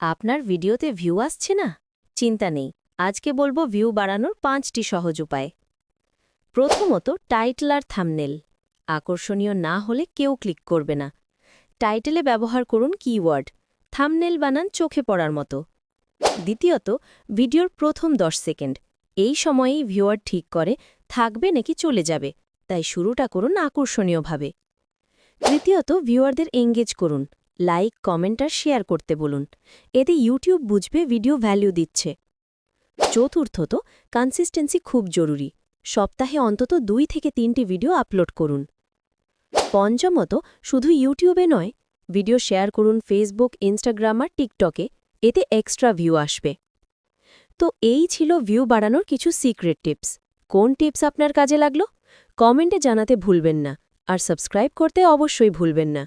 আপনার ভিডিওতে ভিউ আসছে না? চিন্তা নেই, আজকে বলব ভিউ বাড়ানোর পাঁচটি সহজ উপায়। প্রথমত টাইটল আর থামনেল আকর্ষণীয় না হলে কেউ ক্লিক করবে না। টাইটেলে ব্যবহার করুন কিওয়ার্ড থামনেল বানান চোখে পড়ার মতো। দ্বিতীয়ত, ভিডিওর প্রথম দশ সেকেন্ড। এই সময়েই ভিউয়ার ঠিক করে, থাকবে নাকি চলে যাবে। তাই শুরুটা করুন আকর্ষণীয়ভাবে। তৃতীয়ত ভিউয়ারদের এঙ্গেজ করুন। লাইক, কমেন্ট আর শেয়ার করতে বলুন। এতে ইউটিউব বুঝবে ভিডিও ভ্যালু দিচ্ছে। চতুর্থত কনসিস্টেন্সি খুব জরুরি। সপ্তাহে অন্তত দুই থেকে তিনটি ভিডিও আপলোড করুন। পঞ্চমত, শুধু ইউটিউবে নয় ভিডিও শেয়ার করুন ফেসবুক ইনস্টাগ্রাম আর টিকটকে এতে এক্সট্রা ভিউ আসবে। তো এই ছিল ভিউ বাড়ানোর কিছু সিক্রেট টিপস কোন টিপস আপনার কাজে লাগল? কমেন্টে জানাতে ভুলবেন না। আর সাবস্ক্রাইব করতে অবশ্যই ভুলবেন না।